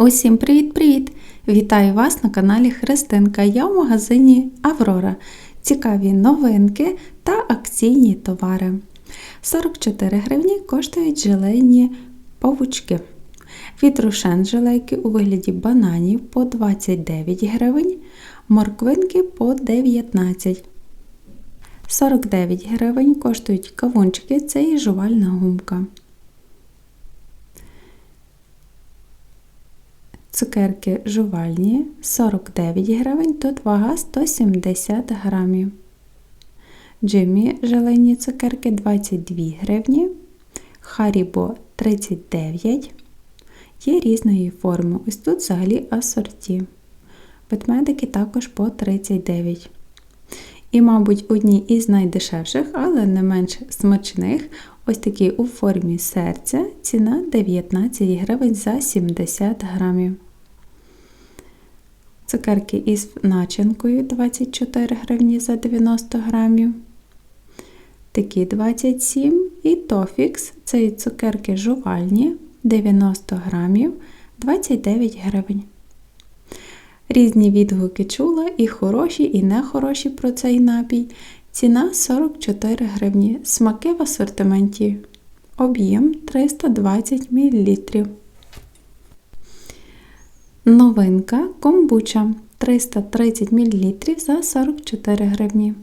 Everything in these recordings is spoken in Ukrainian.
Усім привіт-привіт! Вітаю вас на каналі Христинка. Я в магазині Аврора. Цікаві новинки та акційні товари. 44 гривні коштують желейні павучки. Від Рошен желейки у вигляді бананів по 29 гривень, морквинки по 19 49 гривень коштують кавунчики, це і жувальна гумка. Цукерки жувальні 49 гривень, тут вага 170 грамів. Джиммі желені цукерки 22 гривні, Харібо 39 Є різної форми. Ось тут взагалі асорті. Ведмедики також по 39. І, мабуть, одні із найдешевших, але не менш смачних, ось такі у формі серця. Ціна 19 гривень за 70 грамів. Цукерки із начинкою 24 гривні за 90 грамів. Такі 27 і тофікс це цукерки жувальні 90 грамів 29 гривень. Різні відгуки чула і хороші, і нехороші про цей напій. Ціна 44 гривні. Смаки в асортименті. Об'єм 320 мл. Новинка комбуча 330 мл за 44 гривні.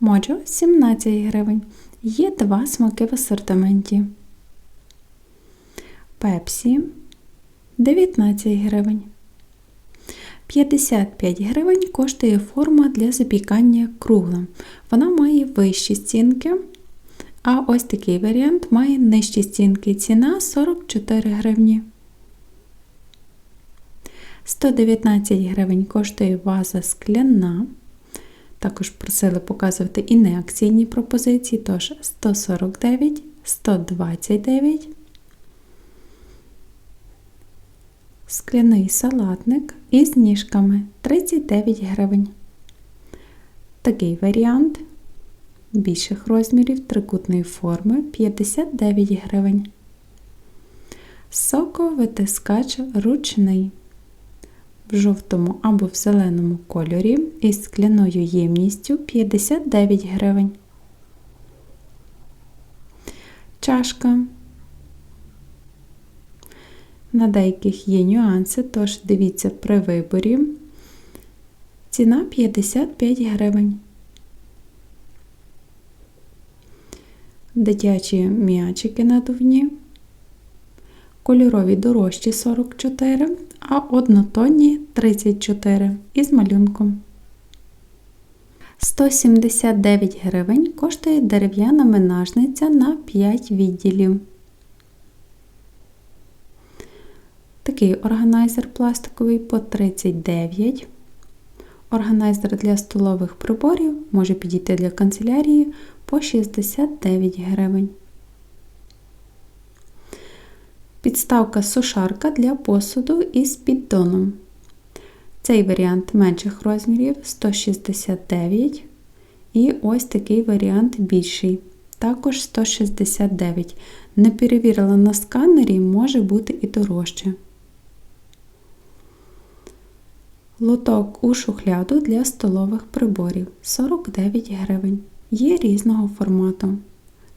Моджо 17 гривень. Є два смаки в асортименті. Пепсі 19 гривень. 55 гривень коштує форма для запікання кругла. Вона має вищі стінки, а ось такий варіант має нижчі стінки. Ціна 44 гривні. 119 гривень коштує ваза скляна. Також просили показувати і неакційні пропозиції, тож 149, 129. Скляний салатник із ніжками 39 гривень. Такий варіант більших розмірів трикутної форми 59 гривень. Соковитискач ручний в жовтому або в зеленому кольорі із скляною ємністю 59 гривень. Чашка. На деяких є нюанси, тож дивіться при виборі. Ціна 55 гривень. Дитячі м'ячики надувні. Кольорові дорожчі 44, а однотонні 34 із малюнком. 179 гривень коштує дерев'яна менажниця на 5 відділів. Такий органайзер пластиковий по 39. Органайзер для столових приборів може підійти для канцелярії по 69 гривень. Підставка сушарка для посуду із піддоном. Цей варіант менших розмірів 169. І ось такий варіант більший. Також 169. Не перевірила на сканері, може бути і дорожче. Лоток у шухляду для столових приборів 49 гривень. Є різного формату.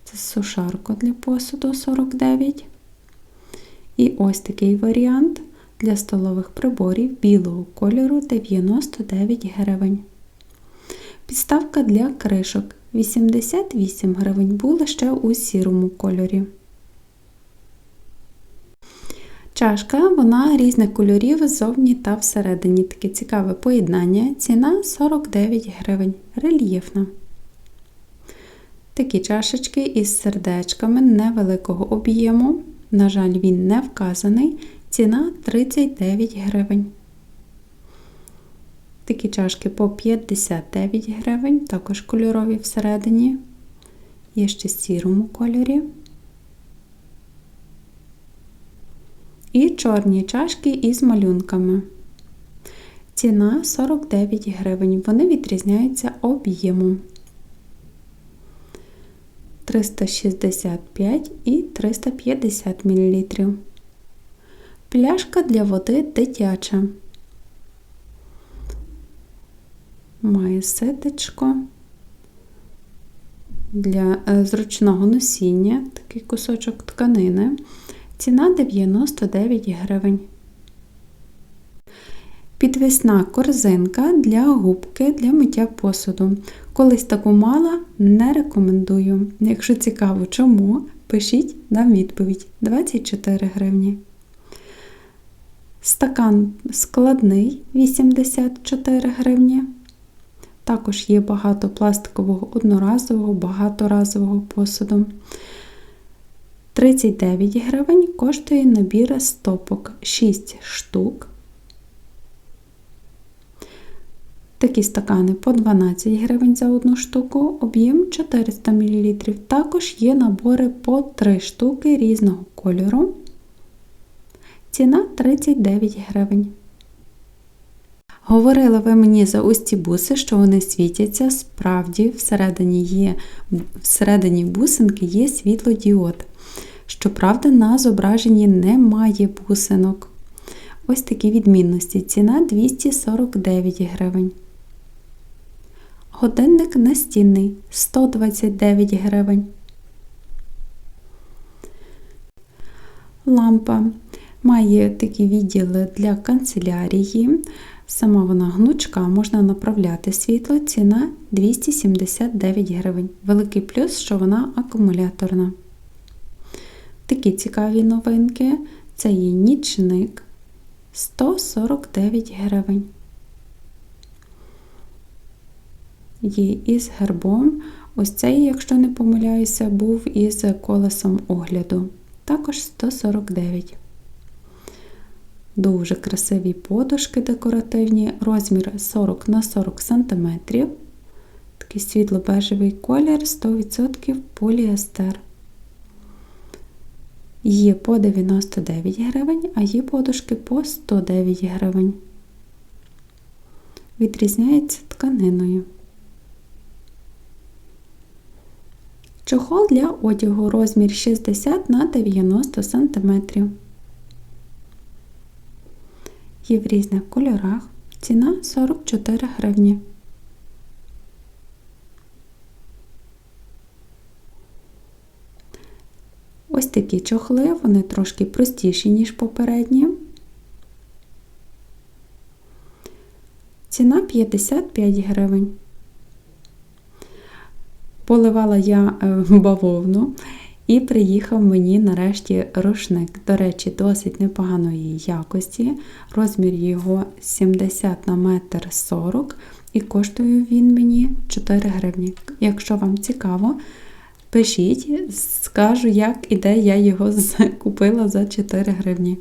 Це сушарка для посуду 49. І ось такий варіант для столових приборів білого кольору 99 гривень. Підставка для кришок 88 гривень була ще у сірому кольорі. Чашка, вона різних кольорів ззовні та всередині. Таке цікаве поєднання. Ціна 49 гривень. Рельєфна. Такі чашечки із сердечками невеликого об'єму. На жаль, він не вказаний. Ціна 39 гривень. Такі чашки по 59 гривень, також кольорові всередині. Є ще сірому кольорі. І чорні чашки із малюнками. Ціна 49 гривень. Вони відрізняються об'ємом. 365 і 350 мл. Пляшка для води дитяча. Має ситечко для е, зручного носіння, такий кусочок тканини. Ціна 99 гривень. Підвісна корзинка для губки для миття посуду. Колись таку мала, не рекомендую. Якщо цікаво, чому, пишіть дам відповідь 24 гривні. Стакан складний 84 гривні. Також є багато пластикового одноразового, багаторазового посуду. 39 гривень коштує набір стопок 6 штук. Такі стакани по 12 гривень за одну штуку, об'єм 400 мл. Також є набори по 3 штуки різного кольору. Ціна 39 гривень. Говорили ви мені за ось ці буси, що вони світяться, справді, всередині є, всередині бусинки є світлодіод. Щоправда, на зображенні немає бусинок. Ось такі відмінності. Ціна 249 гривень. Годинник настінний 129 гривень. Лампа має такі відділи для канцелярії. Сама вона гнучка, можна направляти світло, ціна 279 гривень. Великий плюс, що вона акумуляторна. Такі цікаві новинки. Це є нічник 149 гривень. Є із гербом. Ось цей, якщо не помиляюся, був із колесом огляду. Також 149 Дуже красиві подушки декоративні, розмір 40 на 40 см. Такий світло-бежевий колір, 100% поліестер. Є по 99 гривень, а є подушки по 109 гривень. Відрізняється тканиною. Чохол для одягу розмір 60 на 90 см. Є в різних кольорах. Ціна 44 гривні. Ось такі чохли, вони трошки простіші, ніж попередні. Ціна 55 гривень. Поливала я е, бавовну і приїхав мені нарешті рушник. До речі, досить непоганої якості. Розмір його 70 на метр 40 і коштує він мені 4 гривні. Якщо вам цікаво, пишіть, скажу, як і де я його купила за 4 гривні.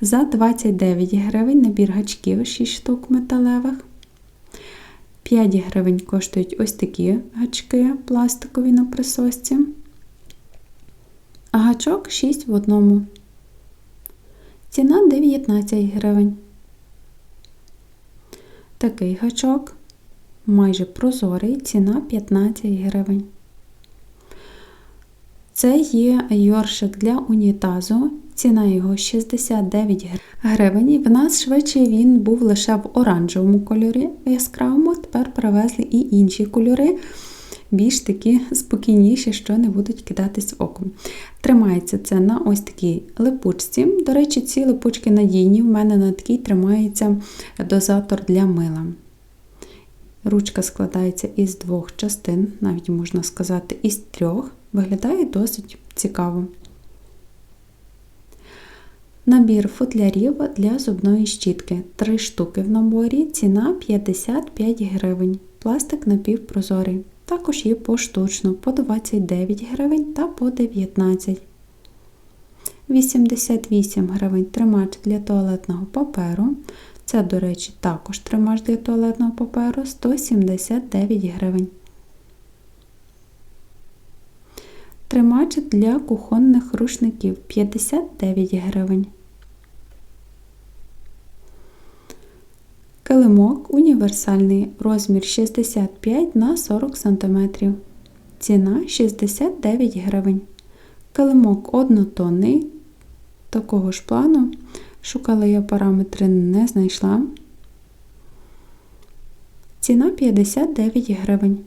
За 29 гривень набір гачків 6 штук металевих. 5 гривень коштують ось такі гачки пластикові на присосці. А гачок 6 в одному. Ціна 19 гривень. Такий гачок майже прозорий, ціна 15 гривень. Це є йоршик для унітазу. Ціна його 69 гривень. В нас швидше він був лише в оранжевому кольорі яскравому, тепер привезли і інші кольори більш такі спокійніші, що не будуть кидатись оком. Тримається це на ось такій липучці. До речі, ці липучки надійні, в мене на такій тримається дозатор для мила. Ручка складається із двох частин, навіть можна сказати, із трьох. Виглядає досить цікаво. Набір футлярів для зубної щітки. Три штуки в наборі, ціна 55 гривень. Пластик напівпрозорий. Також є поштучно по 29 гривень та по 19 88 гривень тримач для туалетного паперу. Це, до речі, також тримач для туалетного паперу 179 гривень. Тримач для кухонних рушників 59 гривень. Килимок універсальний розмір 65 на 40 см. Ціна 69 гривень. Килимок однотонний, такого ж плану Шукала я параметри, не знайшла. Ціна 59 гривень.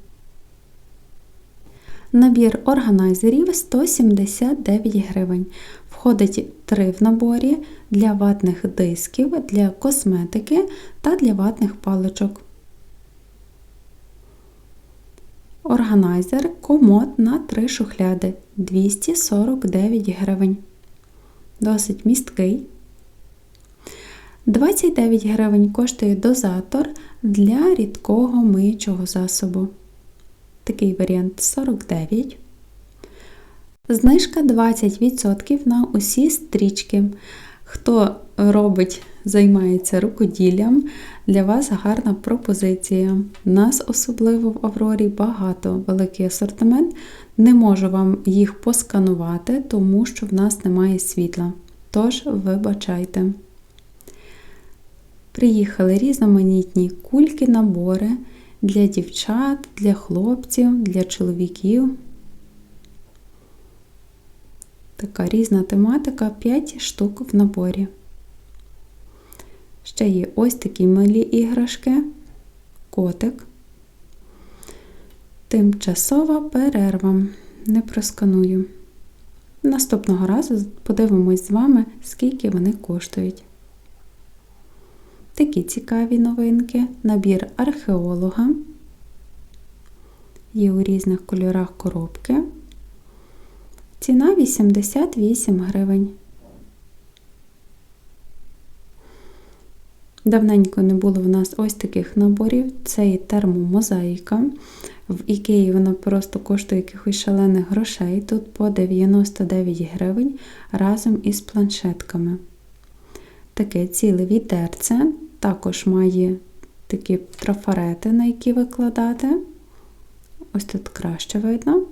Набір органайзерів 179 гривень. Входить 3 в наборі для ватних дисків, для косметики та для ватних паличок. Органайзер комод на 3 шухляди 249 гривень. Досить місткий. 29 гривень коштує дозатор для рідкого миючого засобу. Такий варіант 49. Знижка 20% на усі стрічки. Хто робить, займається рукоділлям, для вас гарна пропозиція. Нас, особливо в Аврорі, багато великий асортимент. Не можу вам їх посканувати, тому що в нас немає світла. Тож, вибачайте. Приїхали різноманітні кульки, набори для дівчат, для хлопців, для чоловіків. Така різна тематика, 5 штук в наборі. Ще є ось такі милі іграшки, котик. Тимчасова перерва. Не просканую. Наступного разу подивимось з вами, скільки вони коштують. Такі цікаві новинки. Набір археолога. Є у різних кольорах коробки. Ціна 88 гривень. Давненько не було в нас ось таких наборів. Це і термомозаїка. В Ікеї вона просто коштує якихось шалених грошей. Тут по 99 гривень разом із планшетками. Таке ціле відерце. Також має такі трафарети, на які викладати. Ось тут краще видно.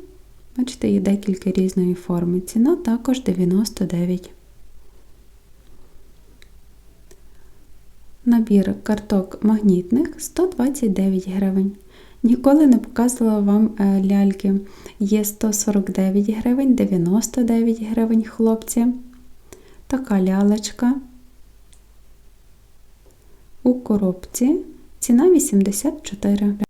Бачите, є декілька різної форми. Ціна також 99. Набір карток магнітних 129 гривень. Ніколи не показувала вам е, ляльки. Є 149 гривень, 99 гривень хлопці. Така лялечка. У коробці ціна 84